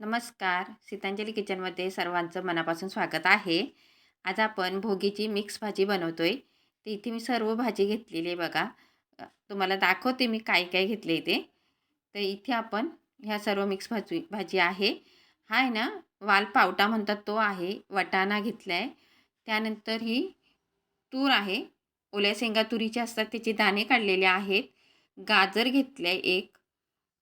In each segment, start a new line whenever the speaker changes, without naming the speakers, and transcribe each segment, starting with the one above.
नमस्कार. सीतांजली किचनमध्ये सर्वांचं मनापासून स्वागत आहे. आज आपण भोगीची मिक्स भाजी बनवतो आहे तर इथे मी सर्व भाजी घेतलेली आहे बघा. तुम्हाला दाखवते मी काय काय घेतले ते. तर इथे आपण ह्या सर्व मिक्स भाजी भाजी आहे. हा आहे ना वालपावटा म्हणतात तो आहे. वटाणा घेतला आहे त्यानंतर ही तूर आहे. ओल्या शेंगा तुरीचे असतात त्याचे दाणे काढलेले आहेत. गाजर घेतलं आहे एक.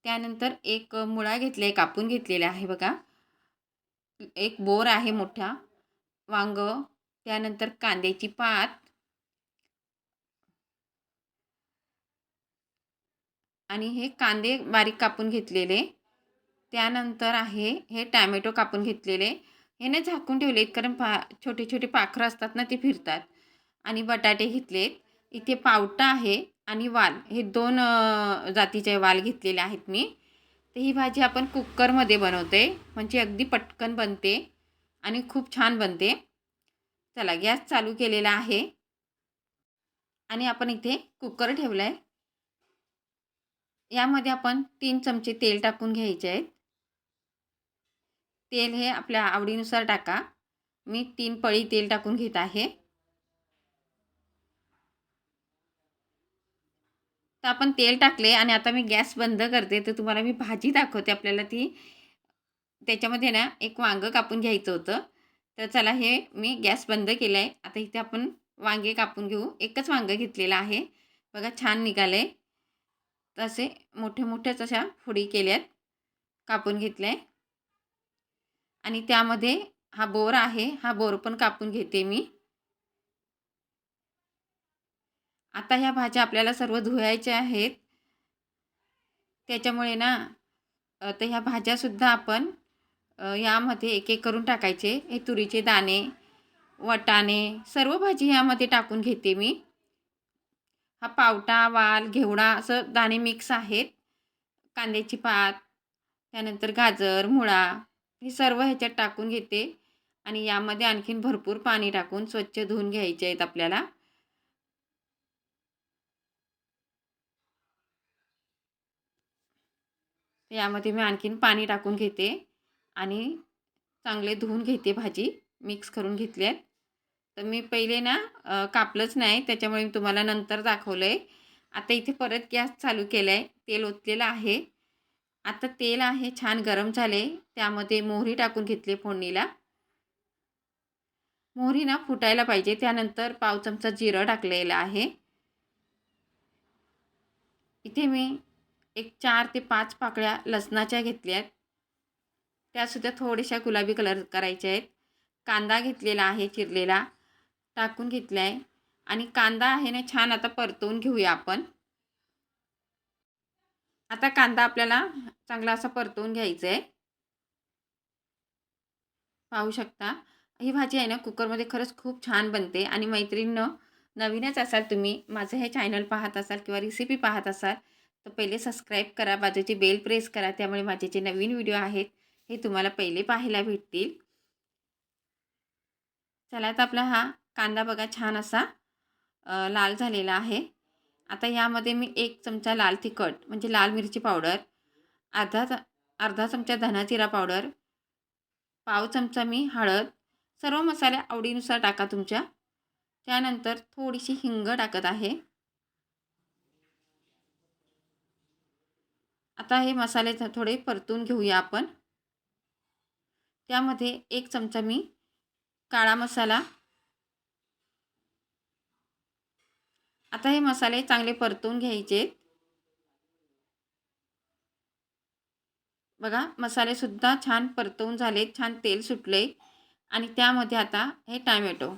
त्यानंतर एक मुळा घेतला आहे कापून घेतलेला आहे बघा. एक बोर आहे मोठा वांग त्यानंतर कांद्याची पात आणि हे कांदे बारीक कापून घेतलेले. त्यानंतर आहे हे टॅमॅटो कापून घेतलेले. हे नाही झाकून ठेवलेत कारण पा छोटे छोटे पाखरं असतात ना ते फिरतात. आणि बटाटे घेतलेत. इथे पावटा आहे आणि वाल. हे दोन जातीचे वाल घेतलेले आहेत मी. तर ही भाजी आपण कुकरमध्ये बनवते. म्हणजे अगदी पटकन बनते आणि खूप छान बनते. चला गॅस चालू केलेला आहे. आणि आपण इथे कुकर ठेवला आहे यामध्ये आपण तीन चमचे तेल टाकून घ्यायचे आहेत. तेल हे आपल्या आवडीनुसार टाका. मी तीन पळी तेल टाकून घेत आहे. तर आपण तेल टाकले आणि आता मी गॅस बंद करते. तर तुम्हाला मी भाजी दाखवते आपल्याला ती. त्याच्यामध्ये ना एक वांगं कापून घ्यायचं होतं. तर चला हे मी गॅस बंद केलं आहे आता इथे आपण वांगे कापून घेऊ. एकच वांगं घेतलेलं आहे. बघा छान निघालं आहे तसे मोठे मोठ्याच अशा फोडी केल्यात. कापून घेतल्या. आहे आणि त्यामध्ये हा बोर आहे. हा बोर पण कापून घेते मी. आता ह्या भाज्या आपल्याला सर्व धुवायच्या आहेत. त्याच्यामुळे ना तर ह्या भाज्यासुद्धा आपण यामध्ये एक एक करून टाकायचे. हे तुरीचे दाणे वटाणे सर्व भाजी ह्यामध्ये टाकून घेते मी. हा पावटा वाल घेवडा असं दाणे मिक्स आहेत. कांद्याची पात त्यानंतर गाजर मुळा हे सर्व ह्याच्यात टाकून घेते. आणि यामध्ये आणखीन भरपूर पाणी टाकून स्वच्छ धुवून घ्यायचे आहेत आपल्याला. यामध्ये मी आणखीन पाणी टाकून घेते आणि चांगले धुवून घेते भाजी. मिक्स करून घेतली आहेत. तर मी पहिले ना कापलंच नाही त्याच्यामुळे मी तुम्हाला नंतर दाखवलं आहे आता इथे परत गॅस चालू केला आहे तेल ओतलेलं आहे. आता तेल आहे छान गरम झाले. त्यामध्ये मोहरी टाकून घेतली फोडणीला. मोहरी ना फुटायला पाहिजे. त्यानंतर पाव चमचा जिरं टाकलेलं आहे. इथे मी एक चार ते पाच पाकळ्या लसणाच्या घेतल्या आहेत. त्यासुद्धा थोड्याशा गुलाबी कलर करायच्या आहेत. कांदा घेतलेला आहे चिरलेला. टाकून घेतला आहे. आणि कांदा आहे ना छान आता परतवून घेऊया आपण. आता कांदा आपल्याला चांगला असा परतवून घ्यायचा आहे. पाहू शकता. ही भाजी आहे ना कुकरमध्ये खरंच खूप छान बनते. आणि मैत्रिणीनं नवीनच असाल तुम्ही माझं हे चॅनल पाहत असाल किंवा रेसिपी पाहत असाल तर पहिले सबस्क्राईब करा बाजूची बेल प्रेस करा त्यामुळे माझे जे नवीन व्हिडिओ आहेत हे तुम्हाला पहिले पाहायला भेटतील. चला आता आपला हा कांदा बघा छान असा लाल झालेला आहे. आता यामध्ये मी एक चमचा लाल तिखट म्हणजे लाल मिरची पावडर अर्धा च अर्धा चमचा धना जिरा पावडर पाव चमचा मी हळद सर्व मसाले आवडीनुसार टाका तुमच्या. त्यानंतर थोडीशी हिंग टाकत आहे. आता हे मसाले थोडे परतून घेऊया आपण. त्यामध्ये एक चमचा मी काळा मसाला. आता हे मसाले चांगले परतून घ्यायचे. बघा मसालेसुद्धा छान परतवून झाले छान तेल सुटले. आणि त्यामध्ये आता हे टॅमॅटो.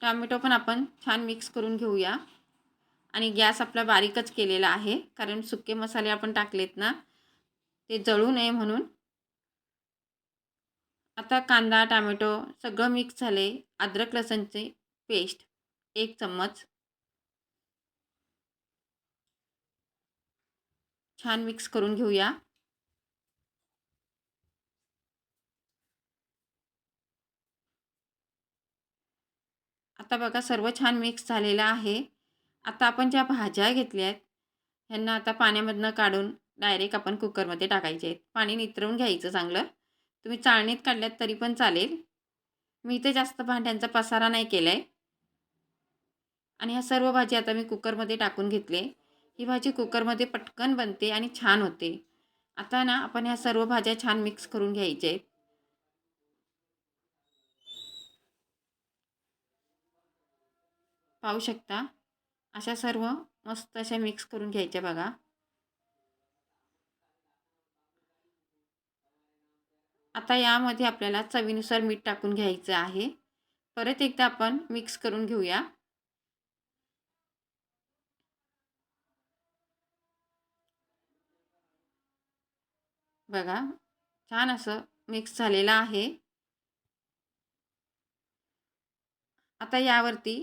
टॅमॅटो पण आपण छान मिक्स करून घेऊया. आणि गॅस आपला बारीकच केलेला आहे. कारण सुके मसाले आपण टाकलेत ना ते जळू नये म्हणून. आता कांदा टॅमॅटो सगळं मिक्स झाले. अद्रक लसणचे पेस्ट एक चम्मच. छान मिक्स करून घेऊया. आता बघा सर्व छान मिक्स झालेलं आहे. आता आपण ज्या भाज्या घेतल्या आहेत ह्यांना आता पाण्यामधनं काढून डायरेक्ट आपण कुकरमध्ये टाकायचे आहेत. पाणी नितरवून घ्यायचं चांगलं. तुम्ही चाळणीत काढल्यात तरी पण चालेल. मी इथे जास्त भांड्यांचा पसारा नाही केला आहे आणि ह्या सर्व भाजी आता मी कुकरमध्ये टाकून घेतले. ही भाजी कुकरमध्ये पटकन बनते आणि छान होते. आता ना आपण ह्या सर्व भाज्या छान मिक्स करून घ्यायच्या आहेत. पाहू शकता? अशा सर्व मस्त अशा मिक्स करून घ्यायच्या बघा. आता यामध्ये आपल्याला चवीनुसार मीठ टाकून घ्यायचं आहे. परत एकदा आपण मिक्स करून घेऊया. बघा छान असं मिक्स झालेलं आहे. आता यावरती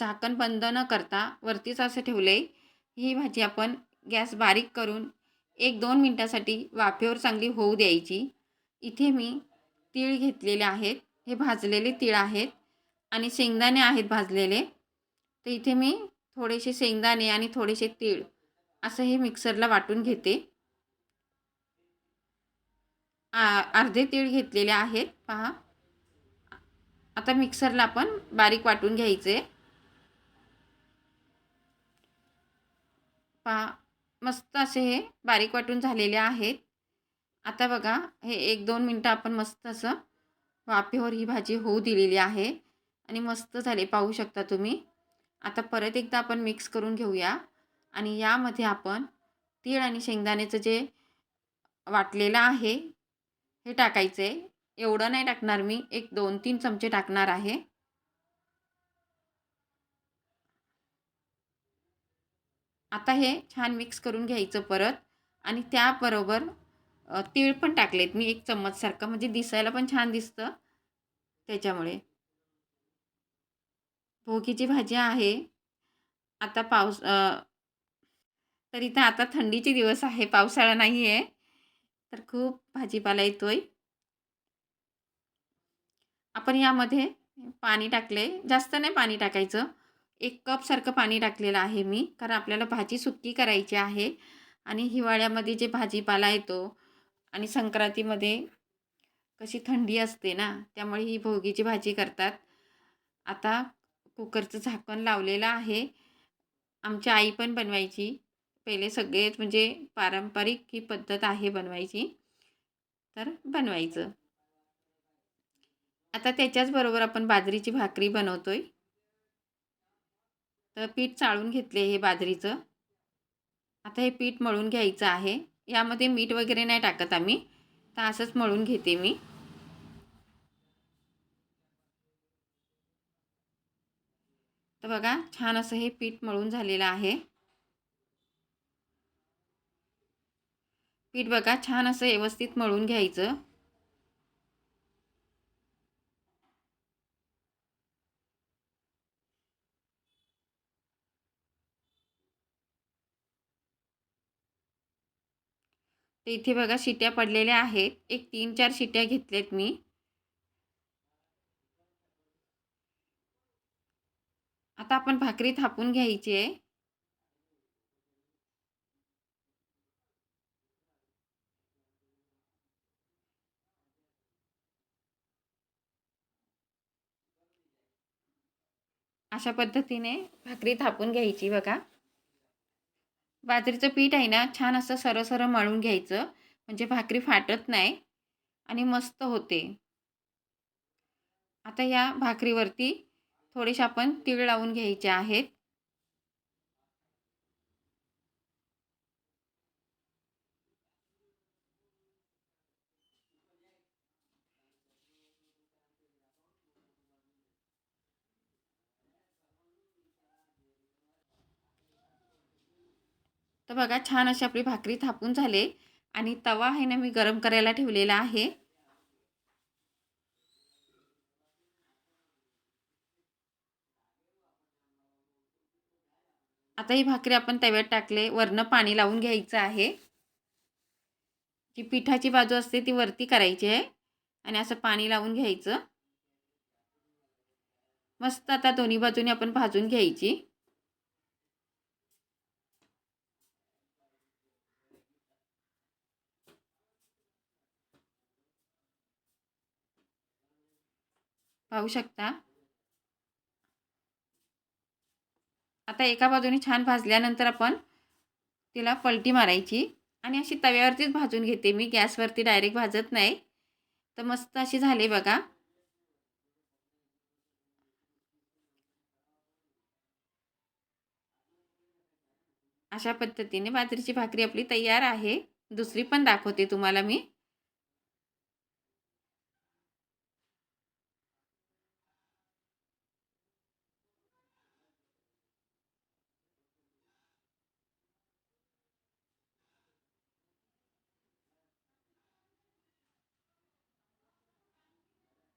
झाकण बंद न करता वरतीच असं ठेवलं. आहे ही भाजी आपण गॅस बारीक करून एक दोन मिनटासाठी वाफेवर चांगली होऊ द्यायची. इथे मी तीळ घेतलेले आहेत. हे भाजलेले तीळ आहेत आणि शेंगदाणे आहेत भाजलेले. तर इथे मी थोडेसे शेंगदाणे आणि थोडेसे तीळ असं हे मिक्सरला वाटून घेते. अर्धे तीळ घेतलेले आहेत. पहा. आता मिक्सरला आपण बारीक वाटून घ्यायचे. पहा मस्त असे हे बारीक वाटून झालेले आहेत. आता बघा हे एक दोन मिनटं आपण मस्त असं वाफेवर ही भाजी होऊ दिलेली आहे आणि मस्त झाले पाहू शकता तुम्ही. आता परत एकदा आपण मिक्स करून घेऊया आणि यामध्ये आपण तीळ आणि शेंगदाण्याचं जे वाटलेलं आहे हे टाकायचं. आहे एवढं नाही टाकणार मी एक दोन तीन चमचे टाकणार आहे. आता हे छान मिक्स करून घ्यायचं परत. आणि त्याबरोबर तीळ पण टाकलेत मी एक चम्मचसारखं म्हणजे दिसायला पण छान दिसतं. त्याच्यामुळे. भोगीची भाजी आहे. आता पाऊस तर इथं आता थंडीचे दिवस आहे पावसाळा नाही आहे तर खूप भाजीपाला येतो आहे आपण यामध्ये पाणी टाकले जास्त नाही पाणी टाकायचं. एक कपसारखं पाणी टाकलेलं आहे मी कारण आपल्याला भाजी सुक्की करायची आहे. आणि हिवाळ्यामध्ये जे भाजीपाला येतो आणि संक्रांतीमध्ये कशी थंडी असते ना त्यामुळे ही भोगीची भाजी करतात. आता कुकरचं झाकण लावलेलं आहे. आमची आई पण बनवायची. पहिले सगळेच म्हणजे पारंपरिक ही पद्धत आहे बनवायची. तर बनवायचं. आता त्याच्याचबरोबर आपण बाजरीची भाकरी बनवतो आहे तर पीठ चाळून घेतले हे बाजरीचं. आता हे पीठ मळून घ्यायचं आहे. यामध्ये मीठ वगैरे नाही टाकत आम्ही. तर असंच मळून घेते मी. तर बघा छान असं हे पीठ मळून झालेलं आहे. पीठ बघा छान असं व्यवस्थित मळून घ्यायचं. तर इथे बघा शिट्या पडलेल्या आहेत. एक तीन चार शिट्या घेतल्यात मी. आता आपण भाकरी थापून घ्यायची आहे. अशा पद्धतीने भाकरी थापून घ्यायची बघा. बाजरीचं पीठ आहे ना छान असं सरळ सरळ मळून घ्यायचं. म्हणजे भाकरी फाटत नाही आणि मस्त होते. आता या भाकरीवरती थोडेसे आपण तीळ लावून घ्यायचे आहेत. तर बघा छान अशी आपली भाकरी थापून झाले आणि तवा आहे ना मी गरम करायला ठेवलेला आहे. आता ही भाकरी आपण तव्यात टाकले वरनं पाणी लावून घ्यायचं आहे. जी पिठाची बाजू असते ती वरती करायची आहे आणि असं पाणी लावून घ्यायचं. मस्त आता दोन्ही बाजूने आपण भाजून घ्यायची. पाहू शकता. आता एका बाजूने छान भाजल्यानंतर आपण तिला पलटी मारायची आणि अशी तव्यावरतीच भाजून घेते. मी गॅसवरती डायरेक्ट भाजत नाही. तर मस्त अशी झाली बघा. अशा पद्धतीने बाजरीची भाकरी आपली तयार आहे. दुसरी पण दाखवते तुम्हाला मी.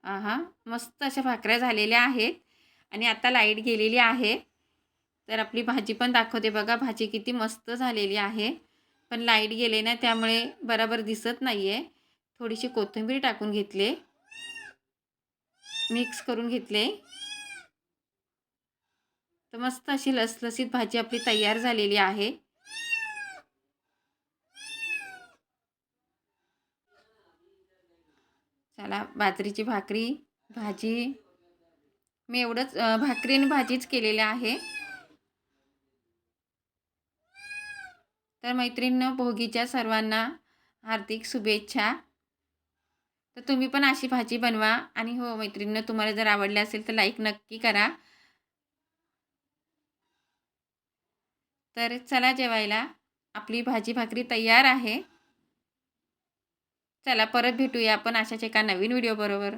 हां मस्त अशा भाकऱ्या झालेल्या आहेत. आणि आता लाइट गेलेली आहे. तर आपली भाजी पण दाखवते बघा भाजी किती मस्त झालेली आहे. पण लाइट गेले ना त्यामुळे बरोबर दिसत नाही आहे थोडीशी कोथिंबीर टाकून घेतले. मिक्स करून घेतले. तर मस्त अशी लसलसीत भाजी आपली तयार झालेली आहे. मला बाजरीची भाकरी भाजी. मी एवढंच भाकरी आणि भाजीच केलेली आहे. तर मैत्रिणीनं भोगीच्या सर्वांना हार्दिक शुभेच्छा. तर तुम्ही पण अशी भाजी बनवा आणि हो मैत्रिणीनं तुम्हाला जर आवडले असेल तर लाईक नक्की करा. तर चला जेवायला. आपली भाजी भाकरी तयार आहे. चला परत भेटूया आपण अशाच एका नवीन व्हिडिओ बरोबर.